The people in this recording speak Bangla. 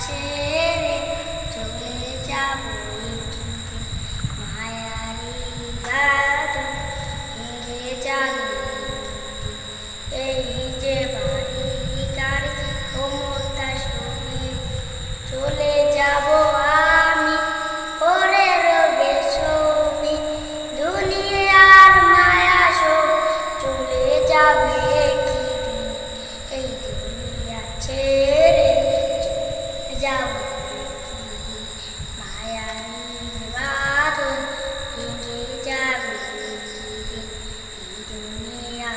ছেড়ে চলে যাব মায়ারি বাদন ভেঙে যাবে